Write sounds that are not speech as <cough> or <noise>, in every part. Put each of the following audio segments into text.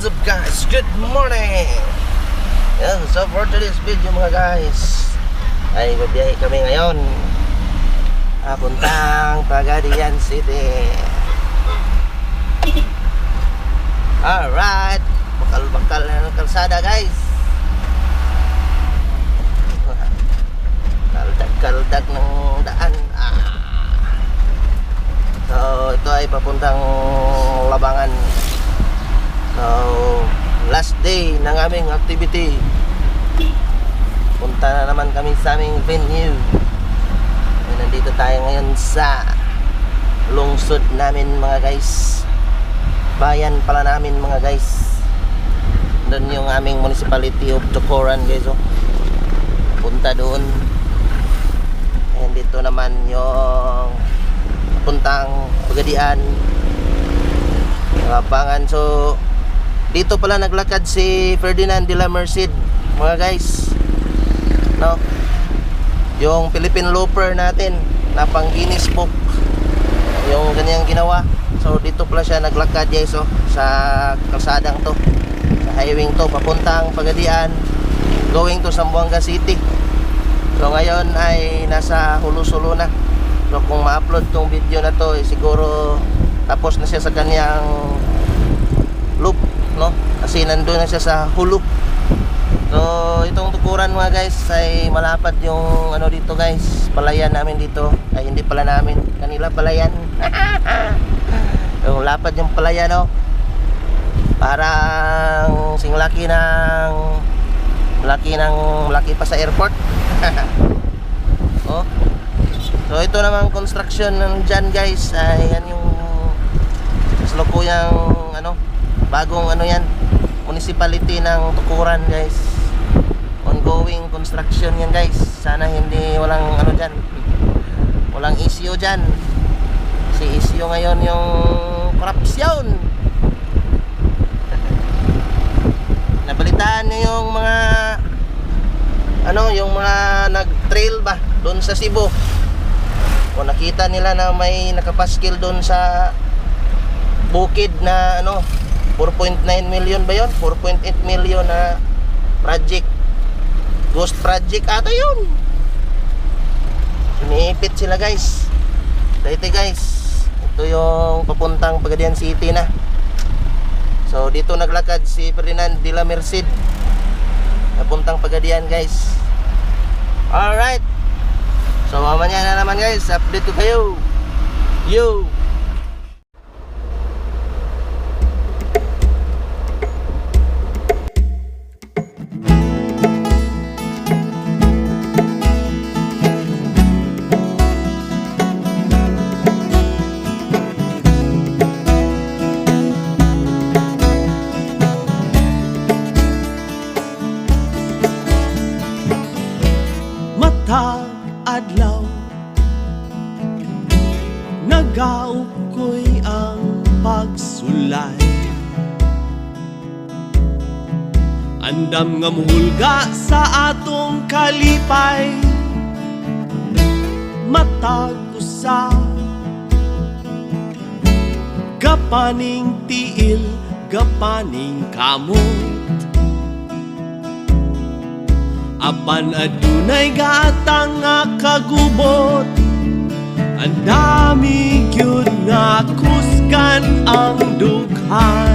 What's up guys? Good morning! Yan, so for today's video mga guys ay babiyahe kami ngayon papuntang Pagadian City Alright Bakal-bakal na ng kalsada guys Kaldag-kaldag ng daan ah. So ito ay papuntang Labangan So, last day ng aming activity. Punta na naman kami sa aming venue. Ay, nandito tayo ngayon sa lungsod namin mga guys. Bayan pala namin mga guys. Doon yung aming municipality of Chocoran guys. Oh. Punta doon. And dito naman yung puntang Pagadian. Labangan. So, dito pala naglakad si Ferdinand de la Merced mga guys. No? Yung Philippine Looper natin na pang Guinness Book yung ganyang ginawa. So dito pala siya naglakad guys oh, sa kalsadang to sa highway to papuntang Pagadian going to Zamboanga City. So ngayon ay nasa Hulusulo na. So kung ma-upload tong video na to eh, siguro tapos na siya sa kanyang loop no? Kasi nandun na siya sa hulo so itong tukuran mga guys ay malapad yung ano dito guys. Palayan namin dito. Ay hindi pala namin. Kanila palayan. <laughs> Yung lapad yung palayan no? Parang singlaki ng laki ng laki pa sa airport. <laughs> Oh. So ito naman construction ng dyan guys. Ay yan yung kaslukuyang ano bagong ano yan municipality ng Tukuran guys. Ongoing construction yan guys. Sana hindi walang ano dyan. Walang issue dyan. Si issue ngayon yung korupsyon <laughs> nabalitaan nyo yung mga ano yung mga nag trail ba doon sa Cebu? O nakita nila na may nakapaskil doon sa bukid na ano 4.9 million ba yun? 4.8 million na project. Ghost project ata yun. Iniipit sila guys. Dito guys ito yung papuntang Pagadian City na. So dito naglakad si Ferdinand de la Merced. Papuntang Pagadian guys. Alright. So mamaya na naman guys. Update ko kayo. Yo Andam nga muhulga sa atong kalipay. Matag usa Gapaning tiil, gapaning kamot. Apan adunay gatang nga kagubot. Ang dami gyud nga kusgan ang dughan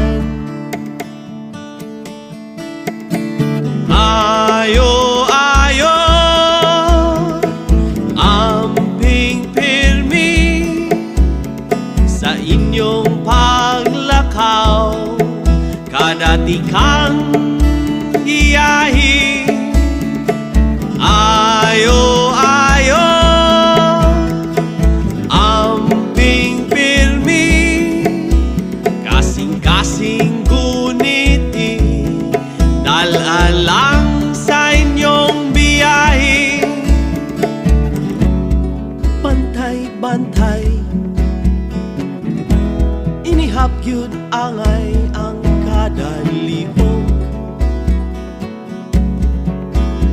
yun angay ang kada lihok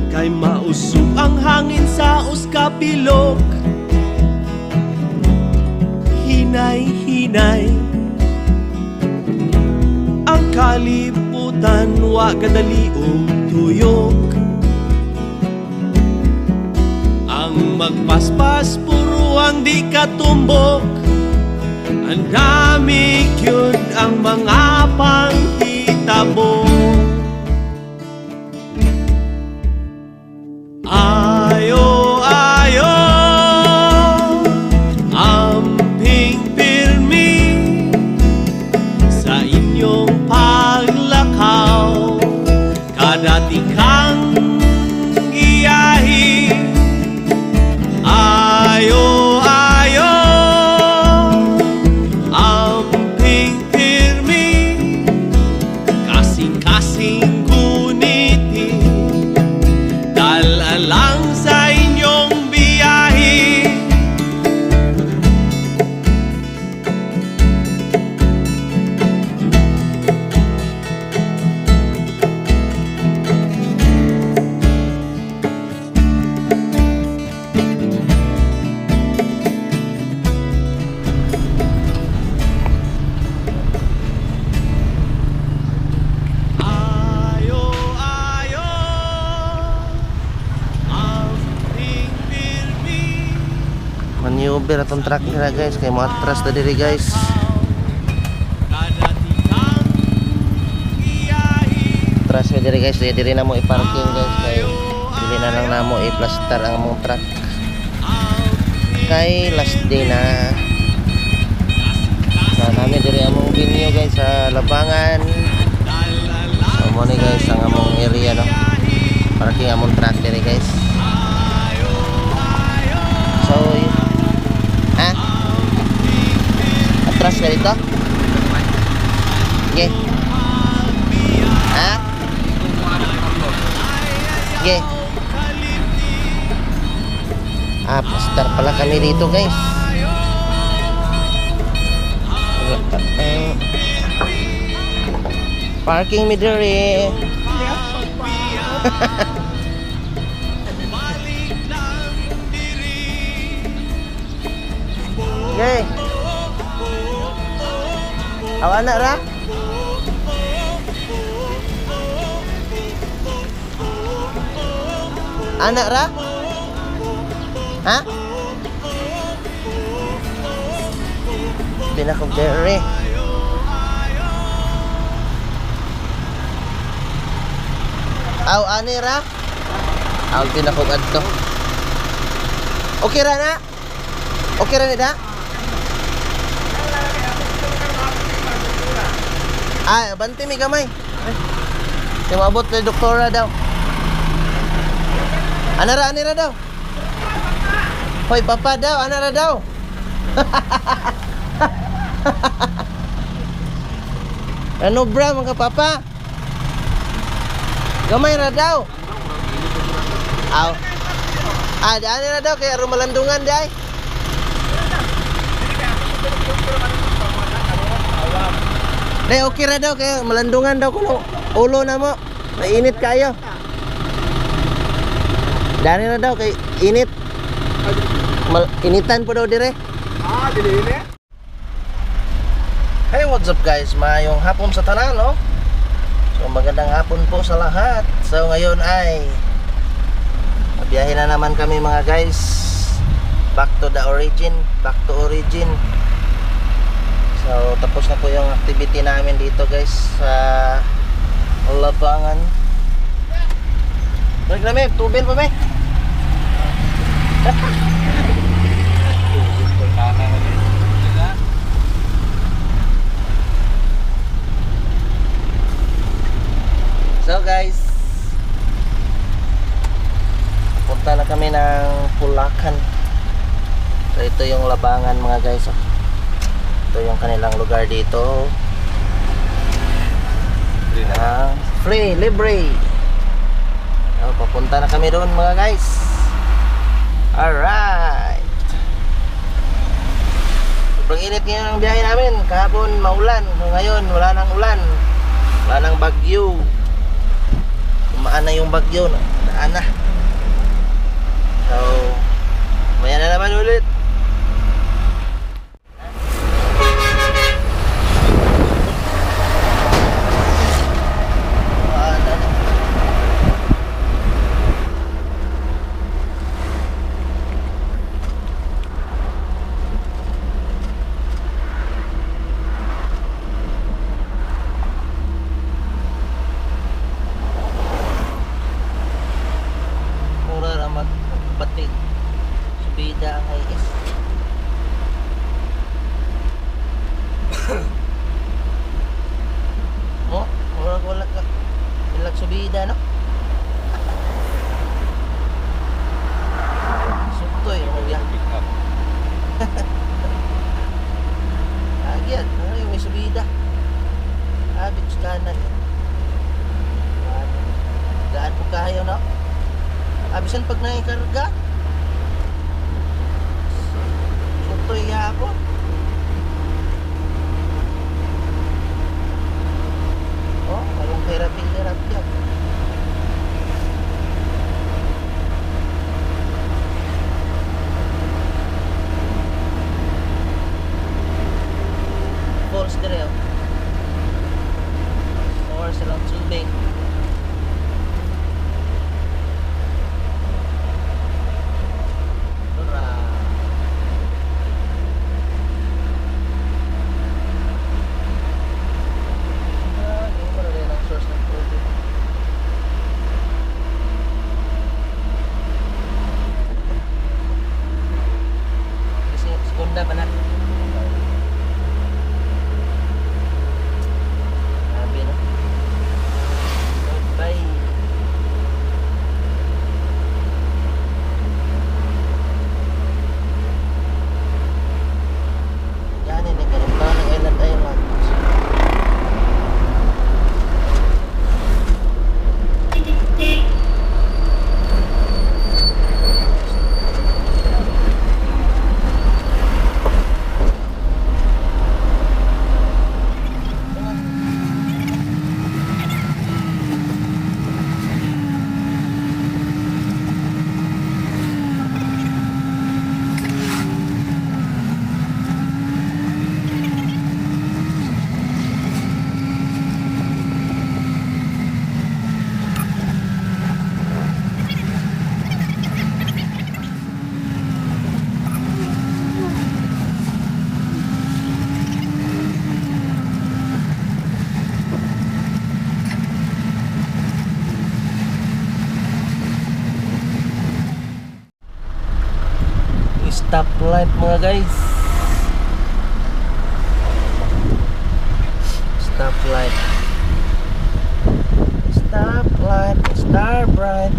Kay mausog ang hangin sa uskapilok Hinay-hinay. Ang kaliputan wa kadali og tuyok. Ang magpaspas puro ang di katumbok Ang dami kyud ang mga panghitabo Ayo, Maneuver atong truck nila guys. Kay mga atras na diri guys. Atras na diri guys. Diri na mo i-parking guys. Kay dili na lang na mo i-plaster ang among truck. Kay last day na. Sa namin diri among venue guys sa Labangan. So mo guys ang among area no. Parking among truck diri guys. So yun. Ha? Atras ka dito? Okay. Ha? Okay. Ah, pastar pala kami dito guys. Eh, Parking mi diri. Yay. Awa na ra? Anak ra? Ha? Pinakog dere. Aw, ani ra? Aw, pinakog adto. Okay ra na? Okay ra ni da? Ay, banti mi gamay. Kaya maabot na doktora daw. Anara, anira daw. Hoy, papa daw, anara daw. <laughs> ano bra, mga papa? Gamay ra daw. Aw. Ah, di anira daw, kaya rumalandungan day. Day, okay ra daw, kaya malandungan daw kuno. Ulo na mo. Mainit kayo. Dari na daw kay init. Mal initan po daw dire. Ah, dili ini. Hey, what's up guys? Mayong hapon sa tanan, no? So magandang hapon po sa lahat. So ngayon ay Biyahe na naman kami mga guys. Back to the origin, back to origin. So tapos na po yung activity namin dito guys sa Labangan. Balik na may, pa may. <laughs> So guys, punta na kami ng Pulacan. So ito yung labangan mga guys. Oh. Ito yung kanilang lugar dito. Ah, free, libre. So, papunta na kami doon mga guys. Alright. Sobrang init ngayon ang biyahe namin. Kahapon maulan. Ngayon wala nang ulan. Wala nang bagyo. Tumaan na yung bagyo. Daan na. So, maya na naman ulit. yan pag naikarga. Soto yapo Oh, parang therapy-therapy yan light mga guys. Stop light stop light star bright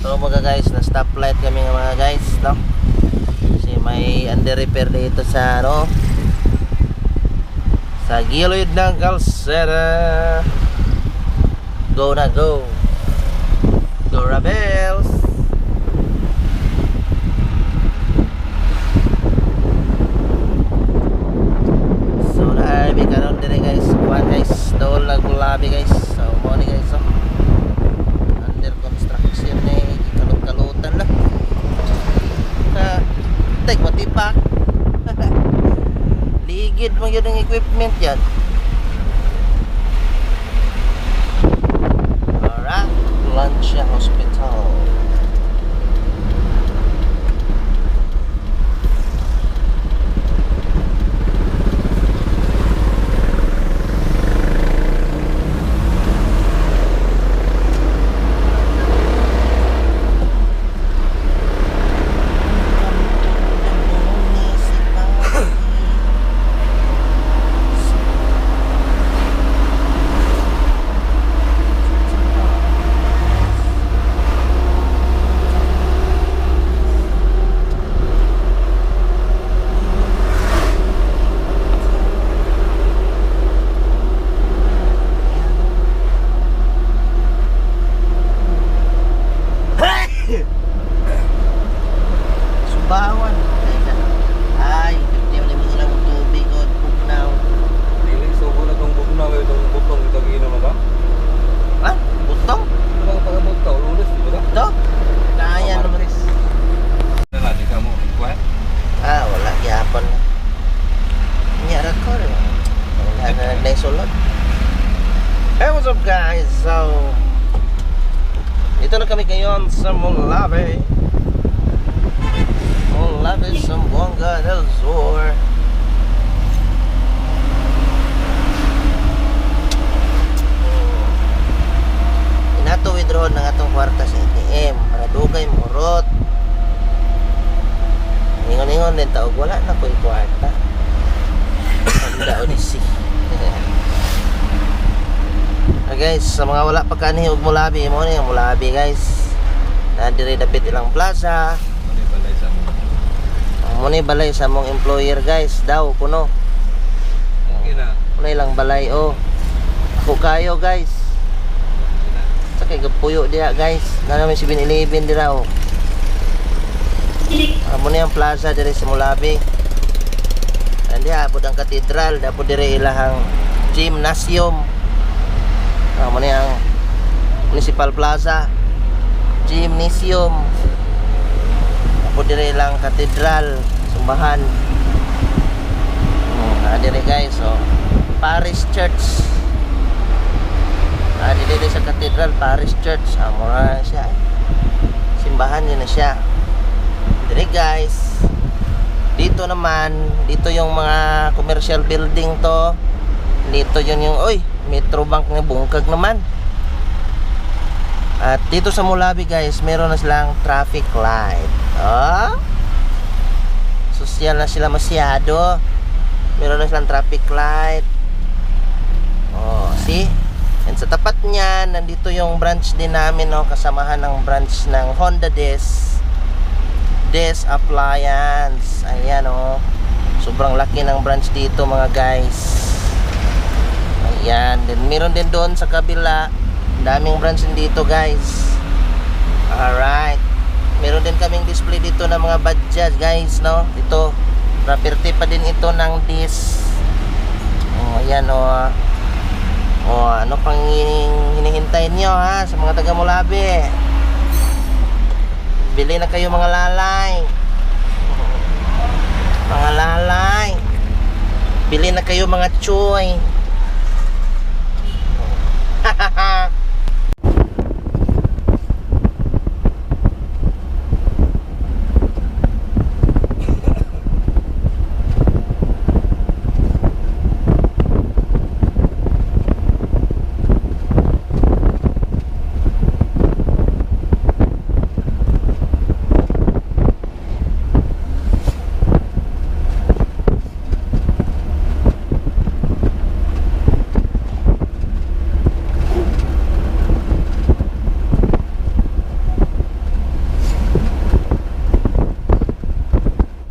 so mga guys na stop light kami mga guys no? kasi may under repair dito sa ano? Sa gilid ng kalsera. Go na go. Go rebels grabe guys. So morning guys so under construction eh. Kalot-kalotan lang uh, take matipak <laughs> ligid mo yun ang equipment yan. love Kung love ang Buanga del Sur. Inato withdraw ng atong kwarta sa ATM Maradugay murot Ningon-ningon din taog Wala na ko yung kwarta. Ang daon isi guys sa mga wala pa kanihi og mulabi mo ni mulabi guys. Na diri dapit ilang plaza. Yung balay sa mo? Mo ni balay sa mong employer guys, daw kuno. Mo ilang balay oh. Ako kayo guys. Sa kay gapuyo diha guys. Na namin 7-Eleven dira oh. Amo ni ang plaza diri sa Mulabi. Andi abot ang katedral, dapo diri ilahang gymnasium. Amo ni ang Municipal Plaza. Gymnasium. Dapo diri ilang katedral, sumbahan. Hmm, ah, diri guys, oh. Paris Church. Ah, diri sa katedral, Paris Church. Amo na siya. Simbahan yun na siya. Diri guys. Dito naman, dito yung mga commercial building to. Dito yun yung, oy, Metrobank na bungkag naman. At dito sa Mulabi guys, meron na silang traffic light. Oh? Social na sila masyado. Meron na silang traffic light. Oh, see? And sa tapat niyan, nandito yung branch din namin, no, kasamahan ng branch ng Honda Des. Des Appliance. Ayan, oh. Sobrang laki ng branch dito, mga guys. Ayan. Then, meron din doon sa kabila. Daming branch din dito, guys. Alright. Meron din kaming display dito ng mga badges, guys, no? Ito. Property pa din ito ng Dis. Oh, ayan, oh. O, ano pang hinihintay nyo ha sa mga taga Mulabi? Bili na kayo mga lalay. Mga lalay. Bili na kayo mga choy. <laughs>